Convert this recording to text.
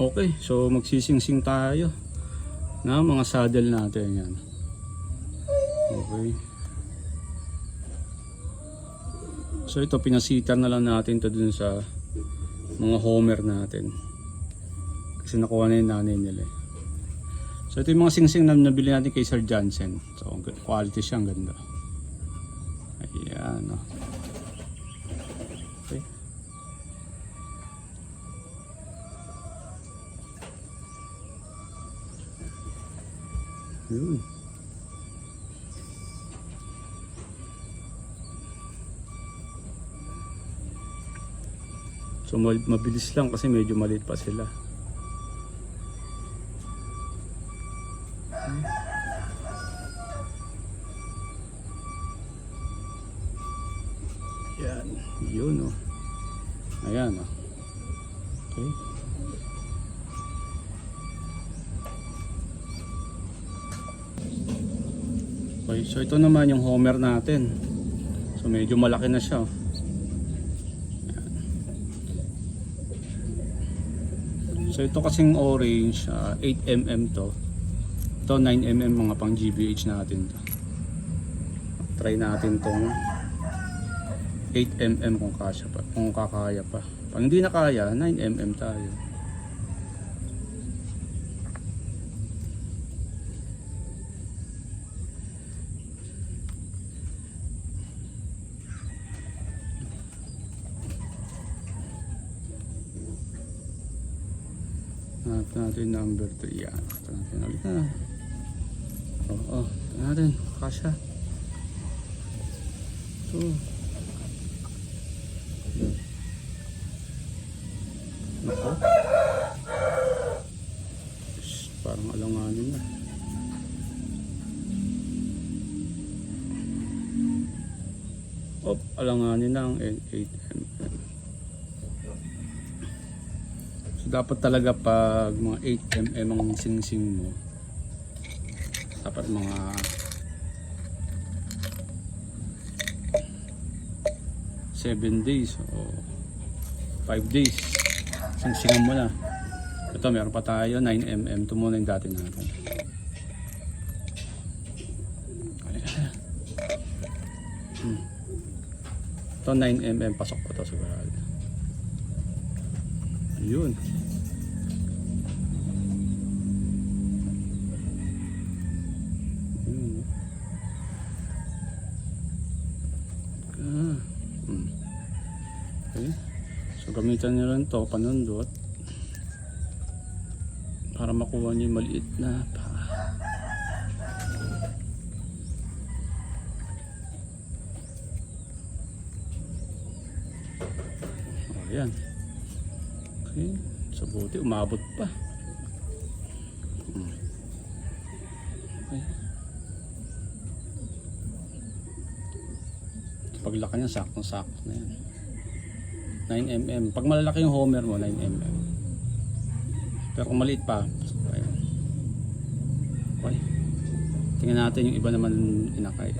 Okay, so magsisingsing tayo na mga saddle natin yan. Okay. So ito pinasitan na lang natin to dun sa mga homer natin. Kasi nakuha na yung nanay nila eh. So ito yung mga singsing na nabili natin kay Sir Johnson. So quality siya, ang ganda. Ayan, oh. Okay. Yun. So mabilis lang kasi medyo maliit pa sila. Yan, yun oh. Ayan oh. Okay. Okay, so ito naman yung homer natin. So medyo malaki na siya. oh. So ito kasing orange, ah, 8mm to. Ito 9mm mga pang GBH natin to. Try natin tong 8mm kung kasya pa, kung kakaya pa. Pag hindi na kaya, 9mm tayo. Hanap natin number 3 yan. Ito natin ulit na. Oo, oh, ito natin. Kasya. So. Nako. Parang alanganin na. Op, alanganin na ang 8mm. Dapat talaga pag mga 8mm ang singsing mo, dapat mga seven days o 5 days singsingan mo na ito meron pa tayo 9mm ito muna yung dati natin. Hmm. ito 9mm pasok ko to sigurado ayun Ayun. Ah. Hmm. Okay. So gamitan nyo lang to panundot para makuha nyo yung maliit na pa. Oh, Okay. So buti umabot pa. Hmm. Okay. Paglaki niya, sakto-sakto na yan. 9mm. Pag malalaki yung homer mo, 9mm. Pero kung maliit pa, ayan. Okay. Tingnan natin yung iba naman inakay.